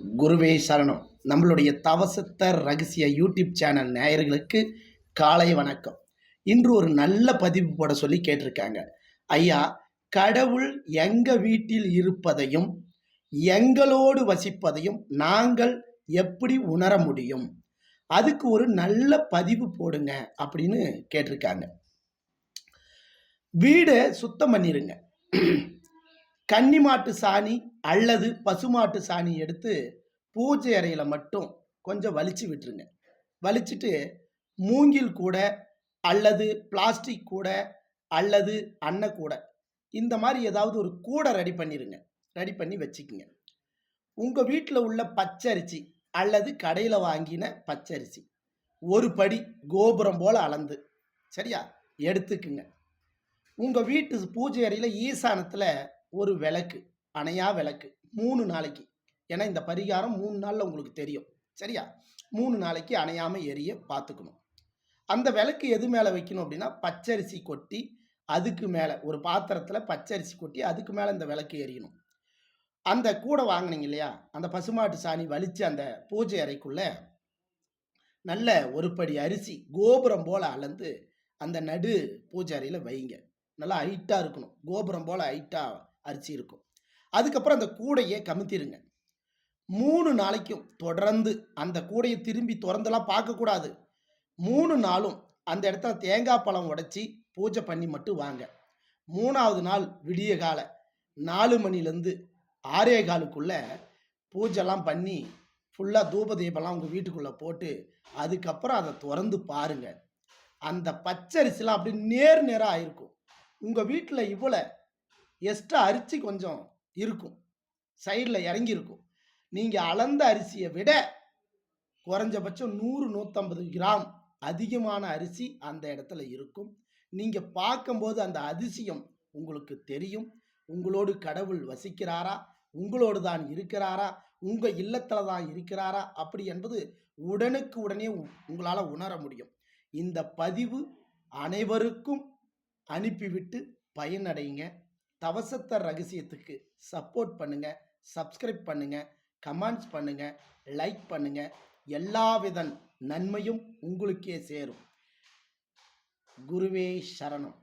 குருவே சரணம். நம்மளுடைய தவசத்தர் ரகசிய யூடியூப் சேனல் நேயர்களுக்கு காலை வணக்கம். இன்று ஒரு நல்ல பதிவு போட சொல்லி கேட்டிருக்காங்க. ஐயா கடவுள் எங்க வீட்டில் இருப்பதையும் எங்களோடு வசிப்பதையும் நாங்கள் எப்படி உணர முடியும்? அதுக்கு ஒரு நல்ல பதிவு போடுங்க அப்படின்னு கேட்டிருக்காங்க. வீடை சுத்தம் பண்ணிருங்க. கன்னிமாட்டு சாணி அல்லது பசுமாட்டு சாணி எடுத்து பூஜை அறையில் மட்டும் கொஞ்சம் வலிச்சு விட்டுருங்க. வலிச்சுட்டு மூங்கில் கூட அல்லது பிளாஸ்டிக் கூட அல்லது அன்னக்கூடை இந்த மாதிரி ஏதாவது ஒரு கூடை ரெடி பண்ணிடுங்க ரெடி பண்ணி வச்சுக்கோங்க. உங்கள் வீட்டில் உள்ள பச்சரிசி அல்லது கடையில் வாங்கின பச்சரிசி ஒரு படி கோபுரம் போல் அளந்து சரியா? எடுத்துக்குங்க. உங்கள் வீட்டு பூஜை அறையில் ஈசானத்தில் ஒரு விளக்கு. அணையா விளக்கு. மூணு நாளைக்கு. ஏன்னா இந்த பரிகாரம் மூணு நாளில் உங்களுக்கு தெரியும். சரியா? மூணு நாளைக்கு அணையாமல் எரிய பார்த்துக்கணும் அந்த விளக்கு எது மேலே வைக்கணும் அப்படின்னா பச்சரிசி கொட்டி அதுக்கு மேலே ஒரு பாத்திரத்தில் பச்சரிசி கொட்டி அதுக்கு மேலே இந்த விளக்கு எரியணும். அந்த கூடை வாங்குனீங்க இல்லையா? அந்த பசுமாட்டு சாணி வலித்து அந்த பூஜை அறைக்குள்ள நல்ல ஒரு படி அரிசி கோபுரம் போல் அளந்து அந்த நடு பூஜை அறையில் வைங்க. நல்லா ஹைட்டாக இருக்கணும். கோபுரம் போல் ஹைட்டாக அரிசி இருக்கும். அதுக்கப்புறம் அந்த கூடையை கமுத்திருங்க. மூணு நாளைக்கும் தொடர்ந்து அந்த கூடையை திரும்பி திறந்துலாம் பார்க்கக்கூடாது. மூணு நாளும் அந்த இடத்துல தேங்காய் பழம் உடைச்சி பூஜை பண்ணி மட்டும் வாங்க. மூணாவது நாள் விடிய கால நாலு மணிலேருந்து ஆறே காலுக்குள்ள பூஜைலாம் பண்ணி ஃபுல்லாக தூப தீபம்லாம் உங்கள் வீட்டுக்குள்ளே போட்டு அதுக்கப்புறம் அதை திறந்து பாருங்கள் அந்த பச்சரிசிலாம் அப்படி நேர் நேராக ஆயிருக்கும். உங்கள் வீட்டில் இவ்வளோ எக்ஸ்ட்ரா அரிசி கொஞ்சம் இருக்கும். சைடில் இறங்கி இருக்கும். நீங்கள் அளந்த அரிசியை விட குறைஞ்சபட்சம் நூறு நூற்றம்பது கிராம் அதிகமான அரிசி அந்த இடத்துல இருக்கும். நீங்கள் பார்க்கும்போது அந்த அதிசயம் உங்களுக்கு தெரியும். உங்களோடு கடவுள் வசிக்கிறாரா? உங்களோடு தான் இருக்கிறாரா? உங்கள் இல்லத்தில் தான் இருக்கிறாரா? அப்படி என்பது உடனுக்கு உடனே உங்களால் உணர முடியும். இந்த பதிவு அனைவருக்கும் அனுப்பிவிட்டு பயனடைங்க. தவசத்தர் ரகசியத்துக்கு சப்போர்ட் பண்ணுங்க சப்ஸ்கிரைப் பண்ணுங்க கமெண்ட்ஸ் பண்ணுங்க லைக் பண்ணுங்க. எல்லாவித நன்மையும் உங்களுக்கே சேரும். குருவே சரணம்.